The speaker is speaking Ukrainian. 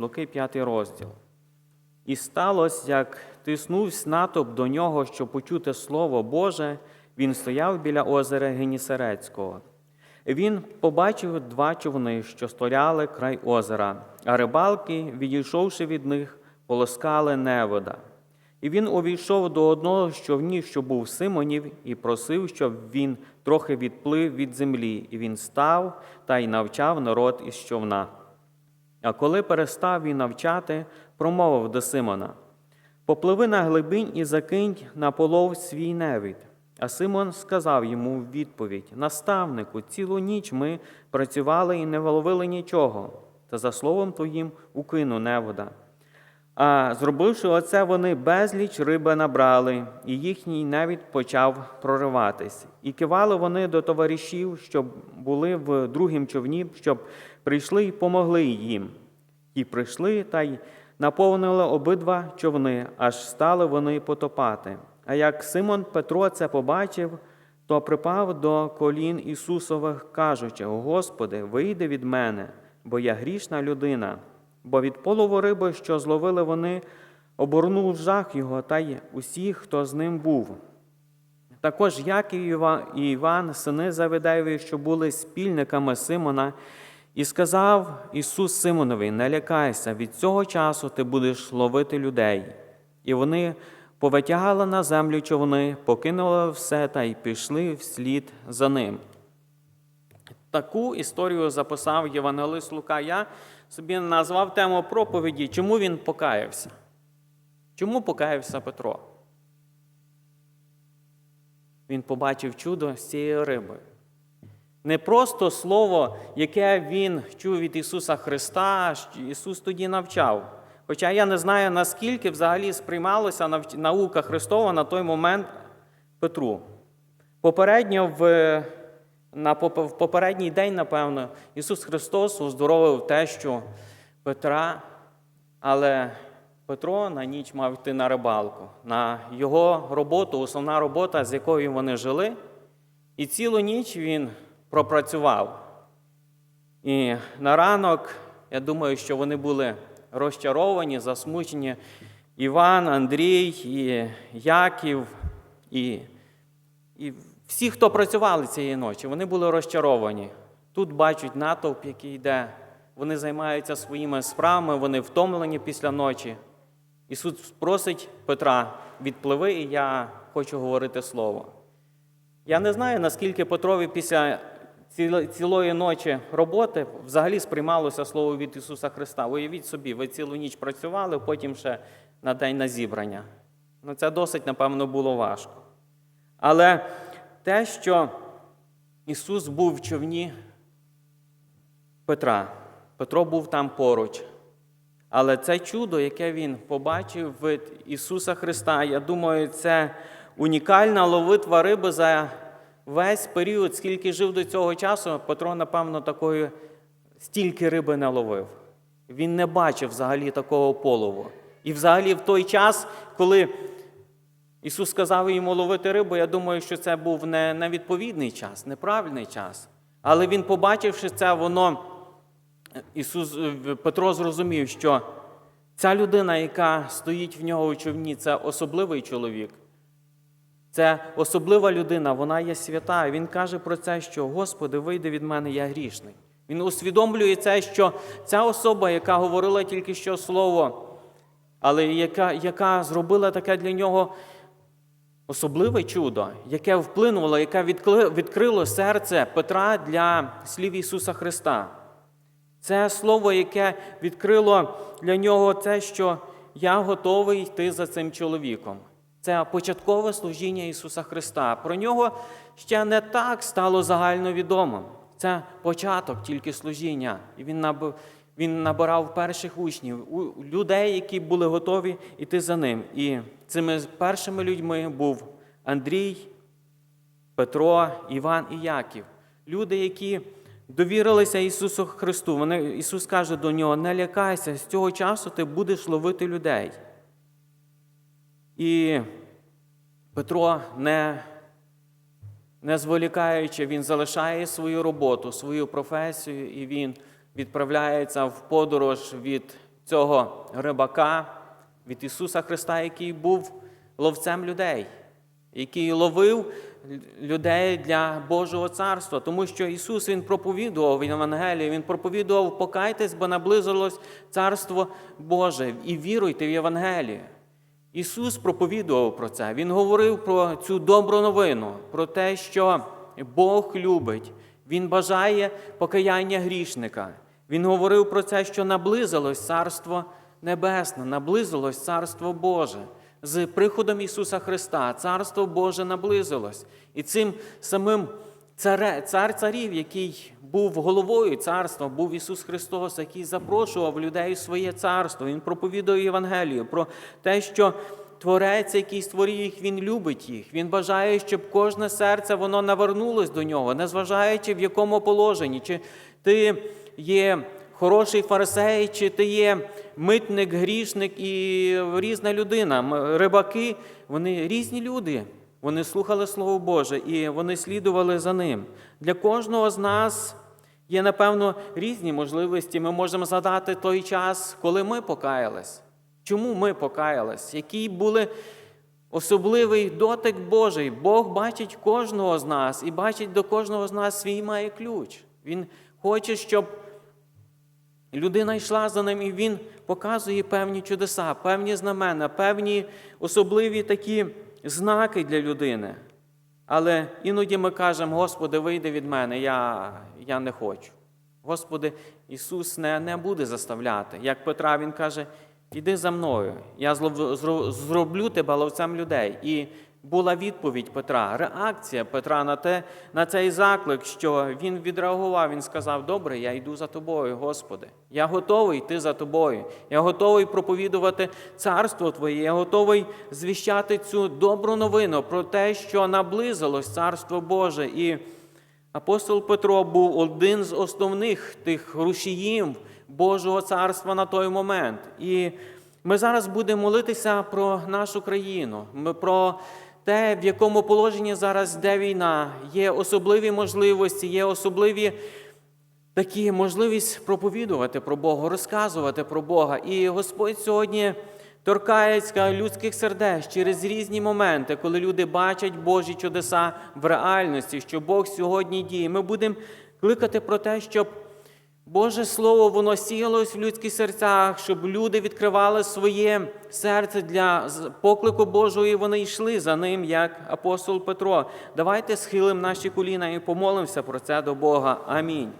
Луки 5 розділ. І сталося, як тиснувся натовп до нього, щоб почути Слово Боже, він стояв біля озера Генісарецького. Він побачив два човни, що стояли край озера, а рибалки, відійшовши від них, полоскали невода. І він увійшов до одного з човнів, що був Симонів, і просив, щоб він трохи відплив від землі, і він став та й навчав народ із човна. А коли перестав він навчати, промовив до Симона: Попливи на глибинь і закинь на полов свій невід. А Симон сказав йому в відповідь: Наставнику, цілу ніч ми працювали і не вловили нічого, та за словом твоїм укину невода. А зробивши оце, вони безліч риби набрали, і їхній невід почав прориватись. І кивали вони до товаришів, що були в другім човні, щоб прийшли і помогли їм. І прийшли та й наповнили обидва човни, аж стали вони потопати. А як Симон Петро це побачив, то припав до колін Ісусових, кажучи: Господи, вийди від мене, бо я грішна людина. Бо від полову риби, що зловили вони, оборнув жах його та й усіх, хто з ним був. Також Яків і Іван, сини Завидеєві, що були спільниками Симона, і сказав Ісус Симонові: Не лякайся, від цього часу ти будеш ловити людей. І вони повитягали на землю човни, покинули все та й пішли вслід за ним. Таку історію записав Євангелист Лука. Я собі назвав тему проповіді, чому він покаявся. Чому покаявся Петро? Він побачив чудо з цієї риби. Не просто слово, яке він чув від Ісуса Христа, Ісус тоді навчав. Хоча я не знаю, наскільки взагалі сприймалася наука Христова на той момент Петру. Попередньо в, на, в попередній день, напевно, Ісус Христос оздоровив що Петра, але Петро на ніч мав йти на рибалку, на його роботу, основна робота, з якою вони жили. І цілу ніч він пропрацював. І на ранок, я думаю, що вони були розчаровані, засмучені. Іван, Андрій, і Яків, і, і всі, хто працювали цієї ночі, вони були розчаровані. Тут бачать натовп, який йде. Вони займаються своїми справами, вони втомлені після ночі. Ісус просить Петра, відпливи, і я хочу говорити слово. Я не знаю, наскільки Петрові після цілої ночі роботи взагалі сприймалося слово від Ісуса Христа. Уявіть собі, ви цілу ніч працювали, потім ще на день на зібрання. Ну, це досить, напевно, було важко. Але те, що Ісус був в човні Петра, Петро був там поруч. Але це чудо, яке він побачив від Ісуса Христа, я думаю, це унікальна ловитва риби за весь період, скільки жив до цього часу, Петро, напевно, такої стільки риби не ловив. Він не бачив взагалі такого полову. І взагалі в той час, коли Ісус сказав йому ловити рибу, я думаю, що це був не, не відповідний час, неправильний час. Але він, побачивши це, воно Ісус Петро зрозумів, що ця людина, яка стоїть в нього у човні, це особливий чоловік. Це особлива людина, вона є свята. Він каже про це, що Господи, вийди від мене, я грішний. Він усвідомлює це, що ця особа, яка говорила тільки що слово, але яка, яка зробила таке для нього особливе чудо, яке вплинуло, яке відкрило серце Петра для слів Ісуса Христа. Це слово, яке відкрило для нього те, що я готовий йти за цим чоловіком. Це початкове служіння Ісуса Христа. Про нього ще не так стало загальновідомим. Це початок тільки служіння. І він наб- він набирав перших учнів, людей, які були готові йти за ним. І цими першими людьми був Андрій, Петро, Іван і Яків. Люди, які довірилися Ісусу Христу. Вони, Ісус каже до нього: не лякайся, з цього часу ти будеш ловити людей. І Петро, не, не зволікаючи, він залишає свою роботу, свою професію, і він відправляється в подорож від цього рибака, від Ісуса Христа, який був ловцем людей, який ловив людей для Божого царства, тому що Ісус Він проповідував в Євангелії, Він проповідував покайтесь, бо наблизилось Царство Боже, і віруйте в Євангеліє. Ісус проповідував про це. Він говорив про цю добру новину, про те, що Бог любить, Він бажає покаяння грішника. Він говорив про це, що наблизилось Царство Небесне, наблизилось Царство Боже. З приходом Ісуса Христа Царство Боже наблизилось. І цим самим цар царів, який був головою царства, був Ісус Христос, який запрошував людей в своє царство. Він проповідує Євангелію про те, що Творець, який створив їх, Він любить їх. Він бажає, щоб кожне серце воно навернулось до нього, незважаючи в якому положенні, чи ти є хороший фарисей, чи ти є митник, грішник і різна людина. Рибаки, вони різні люди. Вони слухали Слово Боже і вони слідували за ним. Для кожного з нас є, напевно, різні можливості. Ми можемо згадати той час, коли ми покаялись. Чому ми покаялись? Які були особливий дотик Божий. Бог бачить кожного з нас і бачить до кожного з нас свій має ключ. Він хоче, щоб людина йшла за ним, і він показує певні чудеса, певні знамена, певні особливі такі знаки для людини. Але іноді ми кажемо, Господи, вийди від мене, я, я не хочу. Господи, Ісус не, не буде заставляти. Як Петра, Він каже, іди за мною, я зроблю тебе ловцем людей. І була відповідь Петра, реакція Петра на, те, на цей заклик, що він відреагував, він сказав: Добре, я йду за тобою, Господи. Я готовий йти за тобою. Я готовий проповідувати царство Твоє, я готовий звіщати цю добру новину про те, що наблизилось Царство Боже. І апостол Петро був один з основних тих рушіїв Божого царства на той момент. І ми зараз будемо молитися про нашу країну, ми про те, в якому положенні зараз йде війна. Є особливі можливості, є особливі такі можливість проповідувати про Бога, розказувати про Бога. І Господь сьогодні торкається людських сердець через різні моменти, коли люди бачать Божі чудеса в реальності, що Бог сьогодні діє. Ми будемо кликати про те, щоб Боже Слово воно сіялось в людських серцях, щоб люди відкривали своє серце для поклику Божого, і вони йшли за ним, як апостол Петро. Давайте схилимо наші коліна і помолимося про це до Бога. Амінь.